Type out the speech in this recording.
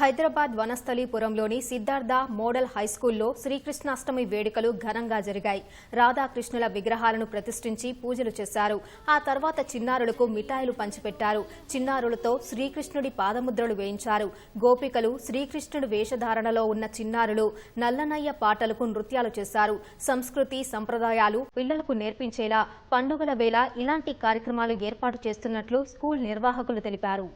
హైదరాబాద్ వనస్థలీపురంలోని సిద్ధార్థ మోడల్ హైస్కూల్లో శ్రీకృష్ణాష్టమి వేడుకలు ఘనంగా జరిగాయి. రాధాకృష్ణుల విగ్రహాలను ప్రతిష్ఠించి పూజలు చేశారు. ఆ తర్వాత చిన్నారులకు మిఠాయిలు పంచిపెట్టారు. చిన్నారులతో శ్రీకృష్ణుడి పాదముద్రలు వేయించారు. గోపికలు శ్రీకృష్ణుడి వేషధారణలో ఉన్న చిన్నారులు నల్లనయ్య పాటలకు నృత్యాలు చేశారు. సంస్కృతి సంప్రదాయాలు పిల్లలకు నేర్పించేలా పండుగల వేళ ఇలాంటి కార్యక్రమాలు ఏర్పాటు చేస్తున్నట్లు స్కూల్ నిర్వాహకులు తెలిపారు.